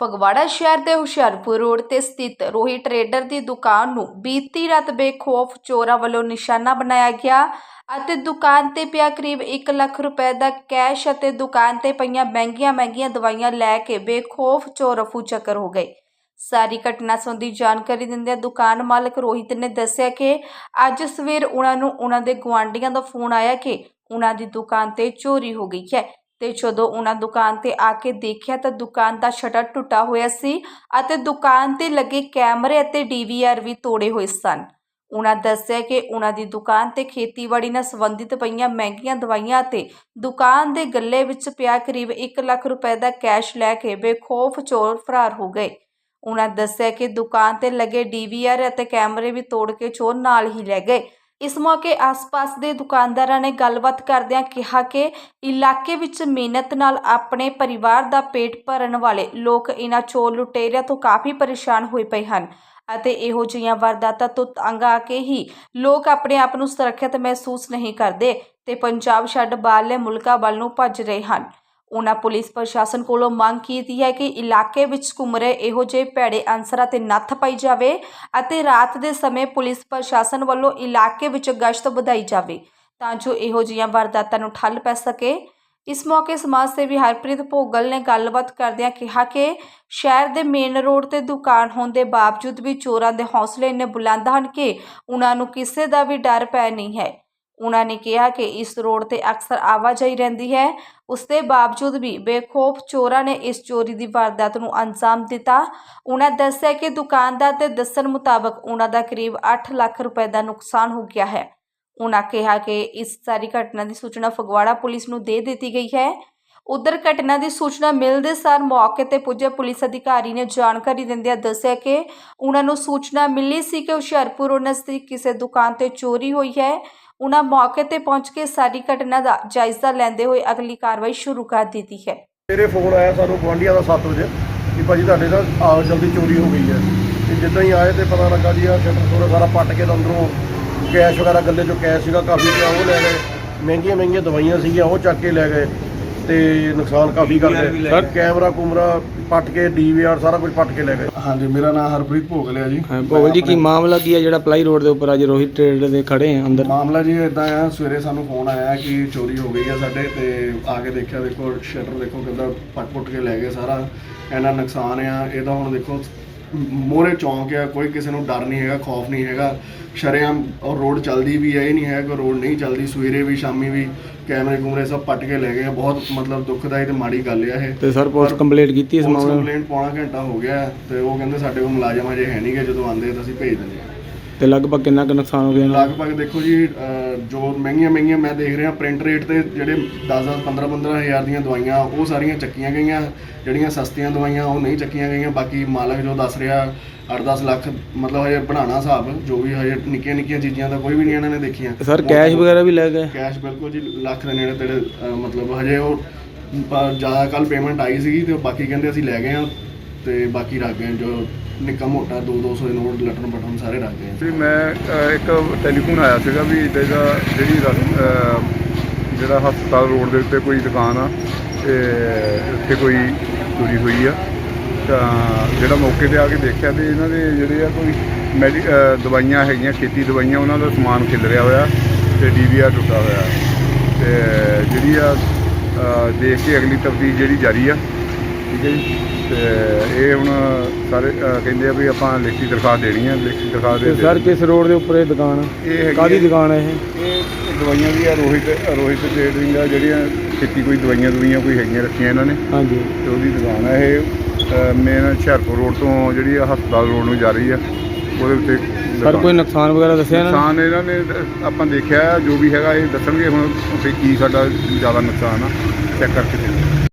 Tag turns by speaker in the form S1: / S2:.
S1: ਫਗਵਾੜਾ ਸ਼ਹਿਰ ਦੇ ਹੁਸ਼ਿਆਰਪੁਰ ਰੋਡ ਤੇ ਸਥਿਤ ਰੋਹੀ ਟਰੇਡਰ ਦੀ ਦੁਕਾਨ ਨੂੰ ਬੀਤੀ ਰਾਤ ਬੇਖੌਫ ਚੋਰਾਂ ਵੱਲੋਂ ਨਿਸ਼ਾਨਾ ਬਣਾਇਆ ਗਿਆ ਅਤੇ ਦੁਕਾਨ ਤੇ ਪਿਆ ਕਰੀਬ 1 ਲੱਖ ਰੁਪਏ ਦਾ ਕੈਸ਼ ਅਤੇ ਦੁਕਾਨ ਤੇ ਪਈਆਂ ਮਹਿੰਗੀਆਂ-ਮਹਿੰਗੀਆਂ ਦਵਾਈਆਂ ਲੈ ਕੇ ਬੇਖੌਫ ਚੋਰ ਅਫੂ ਚੱਕਰ ਹੋ ਗਏ। ਸਾਰੀ ਘਟਨਾ ਸੰਬੰਧੀ ਜਾਣਕਾਰੀ ਦਿੰਦਿਆਂ ਦੁਕਾਨ ਮਾਲਕ ਰੋਹਿਤ ਨੇ ਦੱਸਿਆ ਕਿ ਅੱਜ ਸਵੇਰ ਉਹਨਾਂ ਨੂੰ ਉਹਨਾਂ ਦੇ ਗੁਆਂਢੀਆਂ ਦਾ ਫੋਨ ਆਇਆ ਕਿ ਉਹਨਾਂ ਦੀ ਦੁਕਾਨ ਤੇ ਚੋਰੀ ਹੋ ਗਈ ਹੈ। ਤੇ ਜਦੋਂ ਉਹਨਾਂ ਦੁਕਾਨ ਤੇ ਆ ਕੇ ਦੇਖਿਆ ਤਾਂ ਦੁਕਾਨ ਦਾ ਸ਼ਟਰ ਟੁੱਟਾ ਹੋਇਆ ਸੀ ਅਤੇ ਦੁਕਾਨ ਤੇ ਲੱਗੇ ਕੈਮਰੇ ਅਤੇ ਡੀਵੀਆਰ ਵੀ ਤੋੜੇ ਹੋਏ ਸਨ। ਉਹਨਾਂ ਦੱਸਿਆ ਕਿ ਉਹਨਾਂ ਦੀ ਦੁਕਾਨ ਤੇ ਖੇਤੀਬਾੜੀ ਨਾਲ ਸੰਬੰਧਿਤ ਪਈਆਂ ਮਹਿੰਗੀਆਂ ਦਵਾਈਆਂ ਤੇ ਦੁਕਾਨ ਦੇ ਗੱਲੇ ਵਿੱਚ ਪਿਆ ਕਰੀਬ 1 ਲੱਖ ਰੁਪਏ ਦਾ ਕੈਸ਼ ਲੈ ਕੇ ਬੇਖੌਫ ਚੋਰ ਫਰਾਰ ਹੋ ਗਏ। ਉਹਨਾਂ ਦੱਸਿਆ ਕਿ ਦੁਕਾਨ ਤੇ ਲੱਗੇ ਡੀਵੀਆਰ ਅਤੇ ਕੈਮਰੇ ਵੀ ਤੋੜ ਕੇ ਚੋਰ ਨਾਲ ਹੀ ਲੈ ਗਏ। ਇਸ ਮੌਕੇ ਆਸ-ਪਾਸ ਦੇ ਦੁਕਾਨਦਾਰਾਂ ਨੇ ਗੱਲਬਾਤ ਕਰਦਿਆਂ ਕਿਹਾ ਕਿ ਇਲਾਕੇ ਵਿੱਚ ਮਿਹਨਤ ਨਾਲ ਆਪਣੇ ਪਰਿਵਾਰ ਦਾ ਪੇਟ ਭਰਨ ਵਾਲੇ ਲੋਕ ਇਹਨਾਂ ਚੋਰ ਲੁਟੇਰਿਆਂ ਤੋਂ ਕਾਫੀ ਪਰੇਸ਼ਾਨ ਹੋਏ ਪਏ ਹਨ ਅਤੇ ਇਹੋ ਜਿਹੀਆਂ ਵਾਰਦਾਤਾਂ ਤੋਂ ਤੰਗ ਆ ਕੇ ਹੀ ਲੋਕ ਆਪਣੇ ਆਪ ਨੂੰ ਸੁਰੱਖਿਅਤ ਮਹਿਸੂਸ ਨਹੀਂ ਕਰਦੇ ਤੇ ਪੰਜਾਬ ਛੱਡ ਬਾਹਰਲੇ ਮੁਲਕਾਂ ਵੱਲ ਨੂੰ ਭੱਜ ਰਹੇ ਹਨ। ਉਹਨਾਂ ਪੁਲਿਸ ਪ੍ਰਸ਼ਾਸਨ ਕੋਲੋਂ ਮੰਗ ਕੀਤੀ ਹੈ ਕਿ ਇਲਾਕੇ ਵਿੱਚ ਘੁੰਮ ਰਹੇ ਇਹੋ ਜਿਹੇ ਭੈੜੇ ਅਨਸਰਾਂ ਤੇ ਨੱਥ ਪਾਈ ਜਾਵੇ ਅਤੇ ਰਾਤ ਦੇ ਸਮੇਂ ਪੁਲਿਸ ਪ੍ਰਸ਼ਾਸਨ ਵੱਲੋਂ ਇਲਾਕੇ ਵਿੱਚ ਗਸ਼ਤ ਵਧਾਈ ਜਾਵੇ ਤਾਂ ਜੋ ਇਹੋ ਜਿਹੀਆਂ ਵਾਰਦਾਤਾਂ ਨੂੰ ਠੱਲ ਪੈ ਸਕੇ। ਇਸ ਮੌਕੇ ਸਮਾਜ ਸੇਵੀ ਹਰਪ੍ਰੀਤ ਭੋਗਲ ਨੇ ਗੱਲਬਾਤ ਕਰਦਿਆਂ ਕਿਹਾ ਕਿ ਸ਼ਹਿਰ ਦੇ ਮੇਨ ਰੋਡ ਤੇ ਦੁਕਾਨ ਹੋਣ ਦੇ ਬਾਵਜੂਦ ਵੀ ਚੋਰਾਂ ਦੇ ਹੌਸਲੇ ਇੰਨੇ ਬੁਲੰਦ ਹਨ ਕਿ ਉਹਨਾਂ ਨੂੰ ਕਿਸੇ ਦਾ ਵੀ ਡਰ ਪੈ ਨਹੀਂ ਹੈ। ਉਹਨਾਂ ਨੇ ਕਿਹਾ ਕਿ ਇਸ ਰੋਡ ਤੇ ਅਕਸਰ ਆਵਾਜਾਈ ਰਹਿੰਦੀ ਹੈ। ਉਸ ਦੇ ਬਾਵਜੂਦ ਵੀ ਬੇਖੌਫ ਚੋਰਾਂ ਨੇ ਇਸ ਚੋਰੀ ਦੀ ਵਾਰਦਾਤ ਨੂੰ ਅੰਜਾਮ ਦਿੱਤਾ। ਉਹਨਾਂ ਦੱਸਿਆ ਕਿ ਦੁਕਾਨਦਾਰ ਦੇ ਦੱਸਣ ਮੁਤਾਬਕ ਉਹਨਾਂ ਦਾ ਕਰੀਬ 8 ਲੱਖ ਰੁਪਏ ਦਾ ਨੁਕਸਾਨ ਹੋ ਗਿਆ ਹੈ। ਉਹਨਾਂ ਕਿਹਾ ਕਿ ਇਸ ਸਾਰੀ ਘਟਨਾ ਦੀ ਸੂਚਨਾ ਫਗਵਾੜਾ ਪੁਲਿਸ ਨੂੰ ਦੇ ਦਿੱਤੀ ਗਈ ਹੈ। ਉਧਰ ਘਟਨਾ ਦੀ ਸੂਚਨਾ ਮਿਲਦੇ ਸਾਰ ਮੌਕੇ ਤੇ ਪੁੱਜੇ ਪੁਲਿਸ ਅਧਿਕਾਰੀ ਨੇ ਜਾਣਕਾਰੀ ਦਿੰਦਿਆਂ ਦੱਸਿਆ ਕਿ ਉਹਨਾਂ ਨੂੰ ਸੂਚਨਾ ਮਿਲੀ ਸੀ ਕਿ ਹੁਸ਼ਿਆਰਪੁਰ ਰੋਡ ਨਜ਼ਦੀਕ ਕਿਸੇ ਦੁਕਾਨ ਤੇ ਚੋਰੀ ਹੋਈ ਹੈ। ਉਹਨਾਂ ਮੌਕੇ ਤੇ ਪਹੁੰਚ ਕੇ ਸਾਰੀ ਘਟਨਾ ਦਾ ਜਾਇਜ਼ਾ ਲੈਂਦੇ ਹੋਏ ਅਗਲੀ ਕਾਰਵਾਈ ਸ਼ੁਰੂ ਕਰ ਦਿੱਤੀ ਹੈ।
S2: ਮੇਰੇ ਫੋਨ ਆਇਆ ਸਾਨੂੰ ਗੁਆਂਢੀਆਂ ਦਾ 7 ਵਜੇ ਕਿ ਭਾਜੀ ਤੁਹਾਡੇ ਨਾਲ ਆ ਜਲਦੀ ਚੋਰੀ ਹੋ ਗਈ ਹੈ। ਤੇ ਜਿੱਦਾਂ ਹੀ ਆਏ ਤੇ ਪਤਾ ਲੱਗਾ ਜੀ ਆ ਸ਼ਟਰ ਥੋੜਾ ਸਾਰਾ ਪੱਟ ਕੇ ਤੇ ਅੰਦਰੋਂ ਕੈਸ਼ ਵਗੈਰਾ ਗੱਲੇ ਚੋਂ ਕੈਸ਼ ਸੀਗਾ, ਕਾਫੀ ਪਿਆ, ਉਹ ਲੈ ਗਏ। ਮਹਿੰਗੀਆਂ ਮਹਿੰਗੀਆਂ ਦਵਾਈਆਂ ਸੀਗੀਆਂ, ਉਹ ਚੱਕ ਕੇ ਲੈ ਗਏ। ਤੇ ਨੁਕਸਾਨ ਕਾਫੀ ਕਰ ਗਏ। ਸਰ ਕੈਮਰਾ ਕੁਮਰਾ ਪੱਟ ਕੇ ਡੀਵੀਆਰ ਸਾਰਾ ਕੁਝ ਪੱਟ ਕੇ ਲੈ ਗਏ।
S3: ਹਾਂਜੀ ਮੇਰਾ ਨਾਮ ਹਰਪ੍ਰੀਤ ਭੋਗਲ ਹੈ ਜੀ।
S4: ਭੋਗਲ ਜੀ ਕੀ ਮਾਮਲਾ ਕੀ ਹੈ ਜਿਹੜਾ ਪਲਾਈ ਰੋਡ ਦੇ ਉੱਪਰ ਅੱਜ ਰੋਹਿਤ ਟ੍ਰੇਡਰ ਦੇ ਖੜੇ ਆ ਅੰਦਰ?
S3: ਮਾਮਲਾ ਜੀ ਇਦਾਂ ਆ ਸਵੇਰੇ ਸਾਨੂੰ ਫੋਨ ਆਇਆ ਕਿ ਚੋਰੀ ਹੋ ਗਈ ਆ ਸਾਡੇ ਤੇ ਆ ਕੇ ਦੇਖਿਆ ਦੇਖੋ ਸ਼ਟਰ ਦੇਖੋ ਕਿੱਦਾਂ ਪੱਟ-ਪੁੱਟ ਕੇ ਲੈ ਗਏ ਸਾਰਾ। ਇੰਨਾ ਨੁਕਸਾਨ ਆ ਇਹਦਾ ਹੁਣ ਦੇਖੋ ਮੋਰੇ ਚੌਂਕ ਆ ਕੋਈ ਕਿਸੇ ਨੂੰ ਡਰ ਨਹੀਂ ਹੈਗਾ ਖੌਫ ਨਹੀਂ ਹੈਗਾ। ਸ਼ਰੇਆਮ ਔਰ ਰੋਡ ਚੱਲਦੀ ਵੀ ਹੈ ਇਹ ਨਹੀਂ ਹੈ ਕਿ ਰੋਡ ਨਹੀਂ ਚੱਲਦੀ ਸਵੇਰੇ ਵੀ ਸ਼ਾਮੀ ਵੀ ਕੈਮਰੇ ਕੁਮਰੇ ਸਭ ਪੱਟ ਕੇ ਲੈ ਗਏ ਆ। ਬਹੁਤ ਮਤਲਬ ਦੁੱਖਦਾਈ ਤੇ ਮਾੜੀ ਗੱਲ ਆ ਇਹ।
S4: ਤੇ ਸਰ ਪੁਲਿਸ ਕੰਪਲੀਟ ਕੀਤੀ ਇਸ ਮਾਮਲੇ ਨੂੰ?
S3: ਕੰਪਲੇਂਟ ਪੌਣਾ ਘੰਟਾ ਹੋ ਗਿਆ ਹੈ ਤੇ ਉਹ ਕਹਿੰਦੇ ਸਾਡੇ ਕੋਲ ਮੁਲਾਜ਼ਮ ਅਜੇ ਹੈ ਨਹੀਂਗੇ ਜਦੋਂ ਆਉਂਦੇ ਤਾਂ ਅਸੀਂ ਭੇਜ ਦਿੰਦੇ ਹਾਂ
S4: ਤੇ ਲਗਭਗ ਕਿੰਨਾ ਕੁ ਨੁਕਸਾਨ ਹੋ ਗਿਆ ਇਹਨਾਂ ਦਾ?
S3: ਲਗਭਗ ਦੇਖੋ ਜੀ ਅਹ, ਜੋ ਮਹਿੰਗੀਆਂ ਮਹਿੰਗੀਆਂ ਮੈਂ ਦੇਖ ਰਿਹਾ ਪ੍ਰਿੰਟ ਰੇਟ ਤੇ ਜਿਹੜੇ 10 10 15 15 ਹਜ਼ਾਰ ਦੀਆਂ ਦਵਾਈਆਂ ਉਹ ਸਾਰੀਆਂ ਚੱਕੀਆਂ ਗਈਆਂ। ਜਿਹੜੀਆਂ ਸਸਤੀਆਂ ਦਵਾਈਆਂ ਉਹ ਨਹੀਂ ਚੱਕੀਆਂ ਗਈਆਂ। ਬਾਕੀ ਮਾਲਕ ਜੋ ਦੱਸ ਰਿਹਾ 8-10 ਲੱਖ ਮਤਲਬ ਹਜੇ ਬਣਾਉਣਾ ਹਿਸਾਬ ਜੋ ਵੀ ਹਜੇ ਨਿੱਕੀਆਂ ਨਿੱਕੀਆਂ ਚੀਜ਼ਾਂ ਦਾ ਕੋਈ ਵੀ ਨਹੀਂ ਇਹਨਾਂ ਨੇ ਦੇਖੀਆਂ।
S4: ਸਰ ਕੈਸ਼ ਵਗੈਰਾ ਵੀ ਲੈ ਗਏ?
S3: ਕੈਸ਼ ਬਿਲਕੁਲ ਜੀ ਲੱਖ ਦੇ ਨੇੜੇ ਤੇੜੇ ਅਹ, ਮਤਲਬ ਹਜੇ ਉਹ ਪ- ਜ਼ਿਆਦਾ ਕੱਲ ਪੇਮੈਂਟ ਆਈ ਸੀਗੀ ਤੇ ਬਾਕੀ ਕਹਿੰਦੇ ਅਸੀਂ ਲੈ ਗਏ ਆ ਤੇ ਬਾਕੀ ਰੱਖ ਗਏ ਜੋ ਨਿੱਕਾ ਮੋਟਾ 2-200 ਦੇ ਨੋਟ ਲਟਣ ਬਟਨ ਸਾਰੇ ਰੱਖ ਗਏ।
S5: ਵੀ ਮੈਂ ਅ, ਇੱਕ ਟੈਲੀਫੋਨ ਆਇਆ ਸੀਗਾ ਵੀ ਇੱਦਾਂ ਦਾ ਜਿਹੜੀ ਰਸ- ਅ, ਜਿਹੜਾ ਹਸਪਤਾਲ ਰੋਡ ਦੇ ਉੱਤੇ ਕੋਈ ਦੁਕਾਨ ਆ ਤੇ ਉੱਥੇ ਕੋਈ ਚੋਰੀ ਹੋਈ ਆ। ਤਾਂ ਜਿਹੜਾ ਮੌਕੇ ਤੇ ਆ ਕੇ ਦੇਖਿਆ ਤੇ ਇਹਨਾਂ ਦੇ ਜਿਹੜੇ ਆ ਕੋਈ ਮੈਡੀ ਅ, ਦਵਾਈਆਂ ਹੈਗੀਆਂ ਖੇਤੀ ਦਵਾਈਆਂ ਉਹਨਾਂ ਦਾ ਸਮਾਨ ਖਿਲਰਿਆ ਹੋਇਆ ਤੇ ਡੀਵੀਆਰ ਟੁੱਟਾ ਹੋਇਆ। ਤੇ ਜਿਹੜੀ ਆ ਅ, ਦੇਖ ਕੇ ਅਗਲੀ ਤਫਤੀਸ਼ ਜਿਹੜੀ ਜਾਰੀ ਆ ਠੀਕ ਹੈ ਜੀ। ਤੇ ਇਹ ਹੁਣ ਸਾਰੇ ਅ, ਕਹਿੰਦੇ ਆ ਵੀ ਆਪਾਂ ਲਿਖਤੀ ਦਰਖਾਸਤ ਦੇਣੀ ਆ ਲਿਖਤੀ ਦਰਖਾਸਤ
S4: ਤੇ
S5: ਦੇ
S4: ਸਰ ਕਿਸ ਰੋਡ ਦੇ ਉੱਪਰ ਇਹ ਦੁਕਾਨ?
S5: ਇਹ ਹੈਗੀ
S4: ਕਾਹਦੀ
S5: ਹੈ-
S4: ਦੁਕਾਨ ਹੈ ਇਹ?
S5: ਇਹ ਦਵਾਈਆਂ ਦੀ ਆ ਰੋਹਿਤ ਰੋਹਿਤ ਟ੍ਰੇਡਿੰਗ ਆ ਜਿਹੜੀਆਂ ਖੇਤੀ ਕੋਈ ਦਵਾਈਆਂ ਦੁਵਾਈਆਂ ਕੋਈ ਹੈਗੀਆਂ ਰੱਖੀਆਂ ਇਹਨਾਂ ਨੇ।
S4: ਹਾਂਜੀ।
S5: ਤੇ ਉਹਦੀ ਦੁਕਾਨ ਆ ਇਹ ਮੇਨ ਹੁਸ਼ਿਆਰਪੁਰ ਰੋਡ ਤੋਂ ਜਿਹੜੀ ਆ ਹਸਪਤਾਲ ਰੋਡ ਨੂੰ ਜਾ ਰਹੀ ਆ। ਉਹਦੇ ਉੱਤੇ
S4: ਸਰ
S5: ਦੁਕਾਨ।
S4: ਕੋਈ ਨੁਕਸਾਨ ਵਗੈਰਾ ਦੱਸਿਆ ਨੇ?
S5: ਨੁਕਸਾਨ ਇਹਨਾਂ ਨੇ ਦ- ਆਪਾਂ ਦੇਖਿਆ ਜੋ ਵੀ ਹੈਗਾ ਇਹ ਦੱਸਣਗੇ ਹੁਣ ਵੀ ਕੀ ਸਾਡਾ ਜ਼ਿਆਦਾ ਨੁਕਸਾਨ ਆ ਚੈੱਕ ਕਰਕੇ ਦੇਣਾ